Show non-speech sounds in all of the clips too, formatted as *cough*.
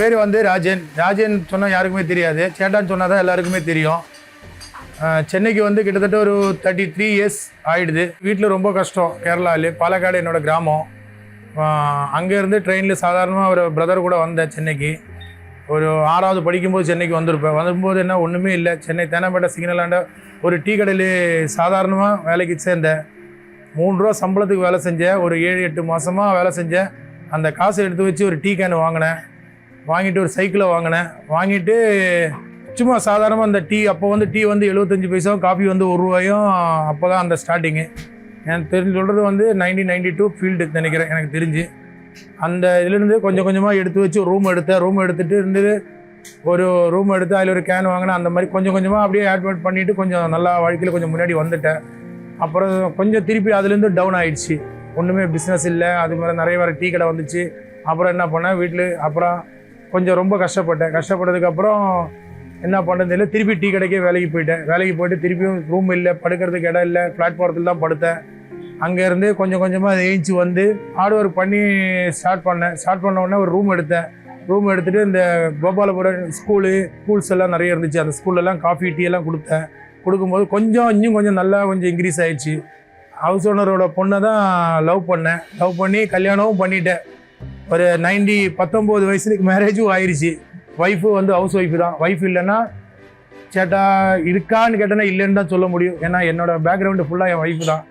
பேர் வந்து ராஜன். ராஜன் சொன்னால் யாருக்குமே தெரியாது. சேட்டான்னு சொன்னால் தான் எல்லாருக்குமே தெரியும். சென்னைக்கு வந்து கிட்டத்தட்ட ஒரு தேர்ட்டி த்ரீ இயர்ஸ் ஆகிடுது வீட்டில் ரொம்ப கஷ்டம் கேரளாவில் பாலக்காடு என்னோடய கிராமம். அங்கேருந்து ட்ரெயினில் சாதாரணமாக ஒரு பிரதர் கூட வந்தேன் சென்னைக்கு. ஒரு ஆறாவது படிக்கும்போது சென்னைக்கு வந்திருப்பேன். வரும்போது என்ன ஒன்றுமே இல்லை. சென்னை தேனாம்பேட்டை சிக்னலாண்ட ஒரு டீ கடையில் சாதாரணமாக வேலைக்கு சேர்ந்தேன். மூணு ரூபா சம்பளத்துக்கு வேலை செஞ்சேன். ஒரு ஏழு எட்டு மாதமாக வேலை செஞ்சேன். அந்த காசை எடுத்து வச்சு ஒரு டீ கேன் வாங்கினேன். வாங்கிட்டு ஒரு சைக்கிளை வாங்கினேன். வாங்கிட்டு சும்மா சாதாரணமாக அந்த டீ அப்போ வந்து டீ வந்து எழுபத்தஞ்சி பைசாவும் காஃபி வந்து ஒரு ரூபாயும் அப்போ தான் அந்த ஸ்டார்டிங்கு எனக்கு தெரிஞ்சு சொல்கிறது வந்து நைன்டீன் நைன்டி டூ ஃபீல்டு நினைக்கிறேன் எனக்கு தெரிஞ்சு. அந்த இதுலேருந்து கொஞ்சம் கொஞ்சமாக எடுத்து வச்சு ஒரு ரூம் எடுத்தேன். ரூம் எடுத்துகிட்டு இருந்தது ஒரு ரூம் எடுத்து அதில் ஒரு கேன் வாங்கினேன். அந்த மாதிரி கொஞ்சம் கொஞ்சமாக அப்படியே ஆட்மெண்ட் பண்ணிவிட்டு கொஞ்சம் நல்லா வாழ்க்கையில் கொஞ்சம் முன்னாடி வந்துட்டேன். அப்புறம் கொஞ்சம் திருப்பி அதுலேருந்து டவுன் ஆகிடுச்சு ஒன்றுமே பிஸ்னஸ் இல்லை. அது மாதிரி நிறைய வேறு டீ கடை வந்துச்சு. அப்புறம் என்ன பண்ணேன்? வீட்டில் அப்புறம் கொஞ்சம் ரொம்ப கஷ்டப்பட்டேன். கஷ்டப்பட்டதுக்கப்புறம் என்ன பண்ணுறது இல்லை திருப்பி டீ கடைக்கே வேலைக்கு போயிட்டேன். வேலைக்கு போயிட்டு திருப்பியும் ரூம் இல்லை படுக்கிறதுக்கு இடம் இல்லை பிளாட்ஃபாரத்தில் தான் படுத்தேன். அங்கேருந்து கொஞ்சம் கொஞ்சமாக ஏஞ்சி வந்து ஹார்ட் ஒர்க் பண்ணி ஸ்டார்ட் பண்ணேன். ஸ்டார்ட் பண்ண உடனே ஒரு ரூம் எடுத்தேன். ரூம் எடுத்துகிட்டு இந்த கோபாலபுரம் ஸ்கூலு ஸ்கூல்ஸ் எல்லாம் நிறைய இருந்துச்சு. அந்த ஸ்கூல்லலாம் காஃபி டீ எல்லாம் கொடுத்தேன். கொடுக்கும்போது கொஞ்சம் இன்னும் கொஞ்சம் நல்லா கொஞ்சம் இன்க்ரீஸ் ஆயிடுச்சு. ஹவுஸ் ஓனரோட பொண்ணை தான் லவ் பண்ணேன். லவ் பண்ணி கல்யாணமும் பண்ணிட்டேன். ஒரு நைன்டி பத்தொம்போது வயசுக்கு மேரேஜும் ஆயிடுச்சு ஒய்ஃபு வந்து ஹவுஸ் ஒய்ஃபு தான். ஒய்ஃப் இல்லைன்னா சேட்டா இருக்கான்னு கேட்டேன்னா இல்லைன்னு தான் சொல்ல முடியும். ஏன்னா என்னோட பேக்ரவுண்டு ஃபுல்லாக என் ஒய்ஃபு தான்.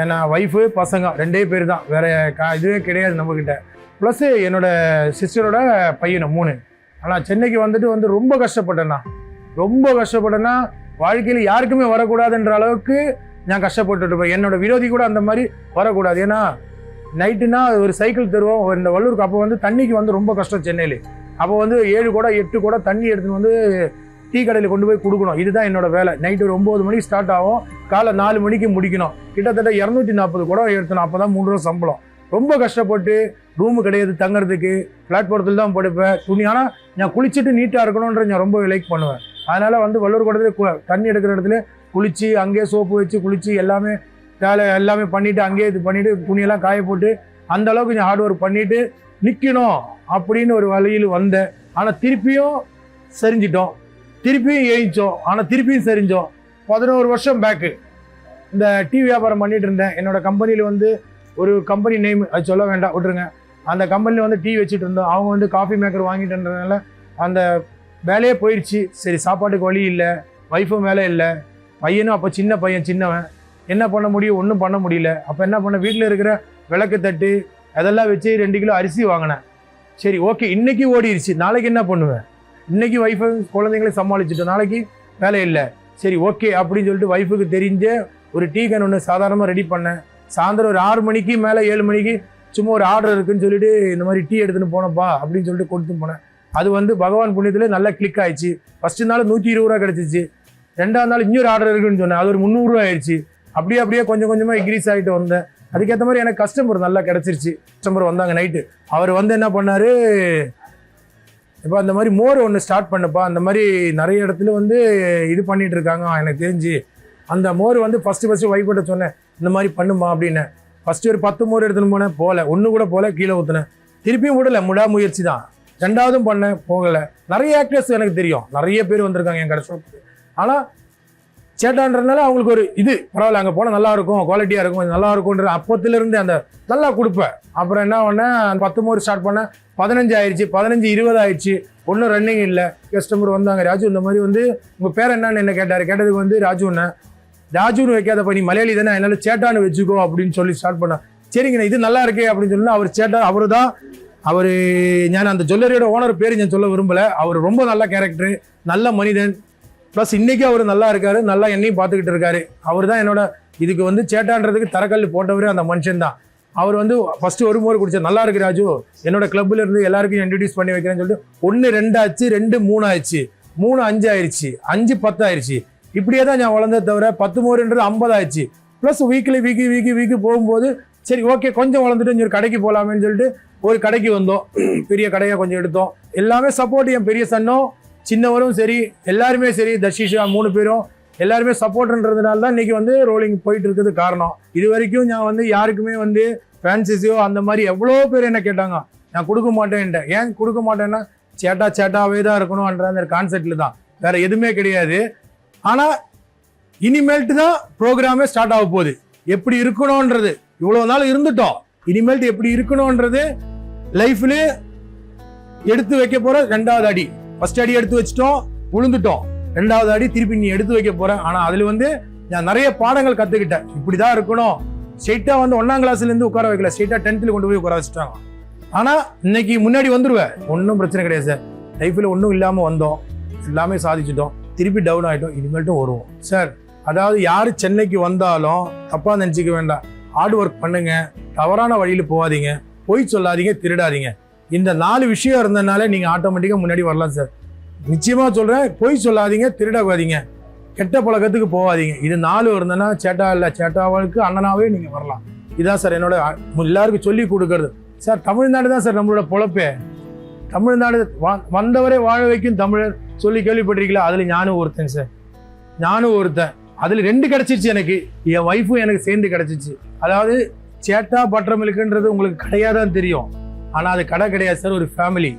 ஏன்னா ஒய்ஃபு பசங்க ரெண்டே பேர் தான். வேறு கா இதுவே கிடையாது நம்மக்கிட்ட ப்ளஸ்ஸு என்னோட சிஸ்டரோட பையனை மூணு. ஆனால் சென்னைக்கு வந்துட்டு வந்து ரொம்ப கஷ்டப்பட்டேன்னா ரொம்ப கஷ்டப்பட்டேன்னா வாழ்க்கையில் யாருக்குமே வரக்கூடாதுன்ற அளவுக்கு நான் கஷ்டப்பட்டுட்டு இருப்பேன். என்னோட விரோதி கூட அந்த மாதிரி வரக்கூடாது. ஏன்னா நைட்டுனா ஒரு சைக்கிள் தருவோம். இந்த வள்ளூருக்கு அப்போ வந்து தண்ணிக்கு வந்து ரொம்ப கஷ்டம் சென்னையில். அப்போ வந்து ஏழு கூட எட்டு கூட தண்ணி எடுத்துன்னு வந்து டீ கடையில் கொண்டு போய் கொடுக்கணும். இதுதான் என்னோட வேலை. நைட்டு ஒரு ஒம்பது மணிக்கு ஸ்டார்ட் ஆகும். காலை நாலு மணிக்கு முடிக்கணும். கிட்டத்தட்ட இரநூத்தி நாற்பது குடம் எடுத்தணும் அப்போ தான் மூணு ரூபா சம்பளம். ரொம்ப கஷ்டப்பட்டு ரூமு கிடையாது தங்குறதுக்கு. பிளாட்ஃபாரத்தில் தான் படுப்பேன். துணி ஆனால் நான் குளிச்சுட்டு நீட்டாக இருக்கணுன்ற நான் ரொம்ப லைக் பண்ணுவேன். அதனால் வந்து வள்ளூர் குடத்துல தண்ணி எடுக்கிற இடத்துல குளித்து அங்கேயே சோப்பு வச்சு குளிச்சு எல்லாமே வேலை எல்லாமே பண்ணிவிட்டு அங்கேயே இது பண்ணிவிட்டு துணியெல்லாம் காய போட்டு அந்த அளவுக்கு கொஞ்சம் ஹார்ட் ஒர்க் பண்ணிவிட்டு நிற்கணும் அப்படின்னு ஒரு வழியில் வந்தேன். ஆனால் திருப்பியும் சரிஞ்சிட்டோம். திருப்பியும் ஏழிச்சோம் ஆனால் திருப்பியும் சரிஞ்சோம். பதினோரு வருஷம் பேக்கு இந்த டீ வியாபாரம் பண்ணிட்டு இருந்தேன். என்னோட கம்பெனியில் வந்து ஒரு கம்பெனி நேம் அது சொல்ல வேண்டாம் விட்டுருங்க. அந்த கம்பெனியில் வந்து டீ வச்சுட்டு இருந்தோம். அவங்க வந்து காஃபி மேக்கர் வாங்கிட்டுன்றதுனால அந்த வேலையே போயிடுச்சு சரி சாப்பாட்டுக்கு வழி இல்லை. ஒய்ஃபும் வேலை இல்லை. பையனும் அப்போ சின்ன பையன் சின்னவன். என்ன பண்ண முடியும்? ஒன்றும் பண்ண முடியல. அப்போ என்ன பண்ண? வீட்டில் இருக்கிற விளக்கு தட்டு அதெல்லாம் வச்சு ரெண்டு கிலோ அரிசி வாங்கினேன். சரி ஓகே. இன்னைக்கு ஓடிடுச்சு நாளைக்கு என்ன பண்ணுவேன்? இன்றைக்கி ஒய்ஃபை குழந்தைங்களை சமாளிச்சுட்டோம். நாளைக்கு வேலை இல்லை. சரி ஓகே அப்படின்னு சொல்லிட்டு ஒய்ஃபுக்கு தெரிஞ்ச ஒரு டீ கன் ஒன்று சாதாரணமாக ரெடி பண்ணேன். சாயந்தரம் ஒரு ஆறு மணிக்கு மேலே ஏழு மணிக்கு சும்மா ஒரு ஆர்டர் இருக்குன்னு சொல்லிட்டு இந்த மாதிரி டீ எடுத்துன்னு போனப்பா அப்படின்னு சொல்லிட்டு கொடுத்து போனேன். அது வந்து பகவான் புண்ணியத்தில் நல்லா கிளிக் ஆயிடுச்சு. ஃபஸ்ட்டு நாள் நூற்றி இருபது ரூபா கிடச்சிச்சு. ரெண்டாவது நாள் இன்னொரு ஆர்டர் இருக்குன்னு சொன்னேன். அது ஒரு முந்நூறுரூவா ஆயிடுச்சு. அப்படியே அப்படியே கொஞ்சம் கொஞ்சமாக இன்க்ரீஸ் ஆகிட்டு வந்தேன். அதுக்கேற்ற மாதிரி எனக்கு கஸ்டமர் நல்லா கிடச்சிருச்சு. கஸ்டமர் வந்தாங்க நைட்டு அவர் வந்து என்ன பண்ணார்? இப்போ அந்த மாதிரி மோர் ஒன்று ஸ்டார்ட் பண்ணப்பா. அந்த மாதிரி நிறைய இடத்துல வந்து இது பண்ணிகிட்டு இருக்காங்க. எனக்கு தெரிஞ்சு அந்த மோர் வந்து ஃபஸ்ட்டு ஃபஸ்ட்டு வைஃப்கிட்ட சொன்னேன். இந்த மாதிரி பண்ணுமா அப்படின்னு. ஃபஸ்ட்டு ஒரு பத்து மோர் எடுத்துன்னு போனேன். போகல ஒன்று கூட போகல கீழே ஊற்றுனேன் திருப்பியும் விடல. முடாமுயற்சி தான். ரெண்டாவதும் பண்ணேன். போகலை. நிறைய ஆக்டர்ஸ் எனக்கு தெரியும். நிறைய பேர் வந்திருக்காங்க என் கடை ஆனால் சேட்டான்றதுனால அவங்களுக்கு ஒரு இது பரவாயில்ல அங்கே போனால் நல்லா இருக்கும் குவாலிட்டியாக இருக்கும் கொஞ்சம் நல்லா இருக்கும்ன்ற அப்போத்துலேருந்து அந்த நல்லா கொடுப்பேன் அப்புறம் என்ன பண்ணேன் அந்த பத்து மோர் ஸ்டார்ட் பண்ணேன் பதினஞ்சு ஆயிடுச்சு பதினஞ்சு இருபது ஆயிடுச்சு ஒன்றும் ரன்னிங் இல்லை. கஸ்டமர் வந்தாங்க ராஜு இந்த மாதிரி வந்து உங்கள் பேர் என்னன்னு என்ன கேட்டார்? கேட்டதுக்கு வந்து ராஜுன்னு ராஜுன்னு வைக்காத பண்ணி மலையாளி தானே என்னால் சேட்டான்னு வச்சுக்கோ அப்படின்னு சொல்லி ஸ்டார்ட் பண்ணேன் சரிங்கண்ணா இது நல்லா இருக்கே அப்படின்னு சொல்லி அவர் சேட்டா அவர் தான் அவர் ஞான அந்த ஜுவல்லரியோட ஓனர் பேர் நான் சொல்ல விரும்பலை. அவர் ரொம்ப நல்ல கேரக்டர் நல்ல மனிதன் ப்ளஸ் இன்னைக்கு அவர் நல்லா இருக்காரு நல்லா என்னையும் பார்த்துக்கிட்டு இருக்காரு. அவர் தான் என்னோட இதுக்கு வந்து சேட்டான்றதுக்கு தரக்கல் போட்டவரே அந்த மனுஷன் தான். அவர் வந்து ஃபர்ஸ்ட் ஒரு மோர் குடிச்சா நல்லா இருக்கு ராஜு. என்னோட கிளப்ல இருந்து எல்லாருக்கும் இன்ட்ரடியூஸ் பண்ணி வைக்கிறேன்னு சொல்லிட்டு ஒன்று ரெண்டு ஆச்சு ரெண்டு மூணு ஆயிடுச்சு. மூணு அஞ்சு ஆயிடுச்சு. அஞ்சு பத்து ஆயிடுச்சு. இப்படியே தான் நான் வளர்ந்தே தவிர பத்து மோருன்றது ஐம்பது ஆயிடுச்சு. Plus weekly week week week போகும்போது சரி ஓகே கொஞ்சம் வளர்ந்துட்டு ஒரு கடைக்கு போகலாமேன்னு சொல்லிட்டு ஒரு கடைக்கு வந்தோம். *clears throat* பெரிய கடையாக கொஞ்சம் எடுத்தோம். எல்லாமே சப்போர்ட் என் பெரிய சன்னும் சின்னவரும் சரி எல்லாருமே சரி தர்ஷிஷா மூணு பேரும் எல்லாருமே சப்போர்ட்ன்றதுனால தான் இன்னைக்கு வந்து ரோலிங் போயிட்டு இருக்குது காரணம். இது வரைக்கும் நான் வந்து யாருக்குமே வந்து ஃபேன்சிஸோ அந்த மாதிரி எவ்வளோ பேர் என்ன கேட்டாங்க நான் கொடுக்க மாட்டேன்ட்டேன். ஏன் கொடுக்க மாட்டேன்னா சேட்டா சேட்டாவே தான் இருக்கணும்ன்ற அந்த கான்செப்டில் தான். வேறு எதுவுமே கிடையாது. ஆனால் இனிமேல்ட்டு தான் ப்ரோக்ராமே ஸ்டார்ட் ஆக போகுது. எப்படி இருக்கணும்ன்றது இவ்வளோ நாள் இருந்துட்டோம். இனிமேல்ட்டு எப்படி இருக்கணும்ன்றது லைஃப்லேயே எடுத்து வைக்க போகிற ரெண்டாவது அடி. ஃபர்ஸ்ட் அடி எடுத்து வச்சிட்டோம் உளுந்துட்டோம். ரெண்டாவது அடி திருப்பி நீ எடுத்து வைக்க போகிறேன் ஆனா அதுல வந்து நான் நிறைய பாடங்கள் கத்துக்கிட்டேன். இப்படிதான் இருக்கணும். ஸ்ட்ரெயிட்டா வந்து ஒன்னாம் கிளாஸ்ல இருந்து உட்கார வைக்கல. ஸ்ட்ரெயிட்டா டென்த்ல கொண்டு போய் உட்கார வச்சுட்டாங்க. ஆனா இன்னைக்கு முன்னாடி வந்துருவேன். ஒன்றும் பிரச்சனை கிடையாது சார். லைஃப்ல ஒன்றும் இல்லாம வந்தோம். எல்லாமே சாதிச்சிட்டோம். திருப்பி டவுன் ஆகிட்டோம் இனிமேல்ட்டும் வருவோம். சார் அதாவது யார் சென்னைக்கு வந்தாலும் தப்பாக நினச்சிக்க வேண்டாம். ஹார்ட் ஒர்க் பண்ணுங்க. தவறான வழியில் போகாதீங்க. பொய் சொல்லாதீங்க. திருடாதீங்க. இந்த நாலு விஷயம் இருந்ததுனால நீங்கள் ஆட்டோமேட்டிக்காக முன்னாடி வரலாம் சார் நிச்சயமாக சொல்கிறேன் பொய் சொல்லாதீங்க திருடாகாதீங்க கெட்ட பழக்கத்துக்கு போகாதீங்க. இது நாலு இருந்ததுன்னா சேட்டா இல்லை சேட்டாவுக்கு அண்ணனாவே நீங்கள் வரலாம். இதான் சார் என்னோட எல்லாருக்கும் சொல்லி கொடுக்கறது. சார் தமிழ்நாடு தான் சார் நம்மளோட பொழப்பே. தமிழ்நாடு வந்தவரே வாழ வைக்கும் தமிழர் சொல்லி கேள்விப்பட்டிருக்கீங்களா? அதில் ஞானும் ஒருத்தன் சார் ஞானும் ஒருத்தன். அதில் ரெண்டு கிடச்சிச்சு எனக்கு. என் ஒய்ஃபும் எனக்கு சேர்ந்து கிடச்சிச்சு. அதாவது சேட்டா பட்டர் இருக்குன்றது உங்களுக்கு கிடையாதான் தெரியும். ஆனால் அது கடை கிடையாது சார் ஒரு ஃபேமிலி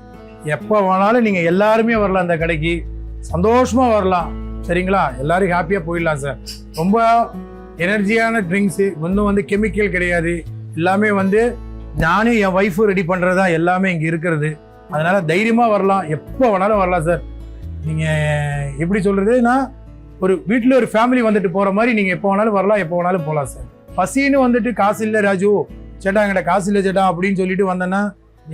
எப்போ வேணாலும் நீங்கள் எல்லாருமே வரலாம் அந்த கடைக்கு. சந்தோஷமாக வரலாம். சரிங்களா? எல்லாரும் ஹாப்பியாக போயிடலாம் சார் ரொம்ப எனர்ஜியான ட்ரிங்க்ஸு ஒன்றும் வந்து கெமிக்கல் கிடையாது. எல்லாமே வந்து நானே என் ஒய்ஃபும் ரெடி பண்ணுறதா எல்லாமே இங்கே இருக்கிறது. அதனால் தைரியமாக வரலாம். எப்போ வேணாலும் வரலாம் சார் நீங்கள் எப்படி சொல்கிறதுனா ஒரு வீட்டில் ஒரு ஃபேமிலி வந்துட்டு போகிற மாதிரி நீங்கள் எப்போ வேணாலும் வரலாம் எப்போ வேணாலும் போகலாம் சார் பசின்னு வந்துட்டு காசு இல்லை ராஜு. சேட்டா என்கிட்ட காசு இல்லை சேட்டா அப்படின்னு சொல்லிட்டு வந்தேன்னா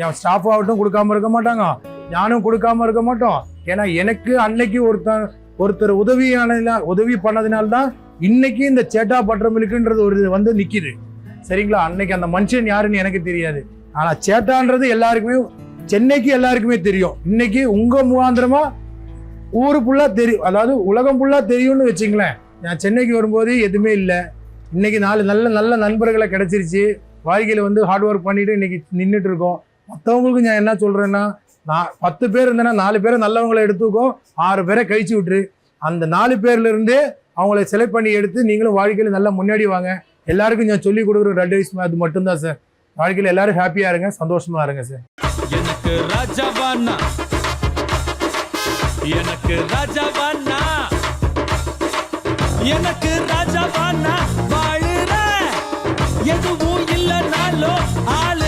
என் ஸ்டாஃப் ஆகட்டும் கொடுக்காம இருக்க மாட்டாங்க. ஞானும் கொடுக்காம இருக்க மாட்டோம். ஏன்னா எனக்கு அன்னைக்கு ஒருத்தர் ஒருத்தர் உதவியான உதவி பண்ணதுனால்தான் இன்னைக்கு இந்த சேட்டா பட்டர் ஒரு இது வந்து நிற்கிது சரிங்களா? அன்னைக்கு அந்த மனுஷன் யாருன்னு எனக்கு தெரியாது. ஆனால் சேட்டான்றது எல்லாருக்குமே சென்னைக்கு எல்லாருக்குமே தெரியும். இன்னைக்கு உங்க முகாந்திரமா ஊரு ஃபுல்லாக தெரியும் அதாவது உலகம் ஃபுல்லாக தெரியும்னு வச்சுங்களேன். நான் சென்னைக்கு வரும்போது எதுவுமே இல்லை. இன்னைக்கு நாலு நல்ல நல்ல நண்பர்களை கிடச்சிருச்சு. வாழ்க்கையில் வந்து ஹார்ட் ஒர்க் பண்ணிட்டு இன்னைக்கு நின்றுட்டு இருக்கோம். மற்றவங்களுக்கு நான் என்ன சொல்கிறேன்னா நான் பத்து பேர் இருந்தேன்னா நாலு பேரை நல்லவங்களை எடுத்துக்கோ ஆறு பேரை கழிச்சு விட்டுரு. அந்த நாலு பேர்லேருந்தே அவங்கள செலக்ட் பண்ணி எடுத்து நீங்களும் வாழ்க்கையில் நல்லா முன்னாடி வாங்க. எல்லாருக்கும் நான் சொல்லிக் கொடுக்குற ஒரு அட்வைஸ் அது மட்டும்தான் சார் வாழ்க்கையில் எல்லாரும் ஹாப்பியாக இருங்க சந்தோஷமாக இருங்க சார் எனக்கு ராஜாவானா எனக்கு ராஜாவானா எனக்கு ராஜாவானா வாழுற எதுவும் இல்லைனாலும் ஆளு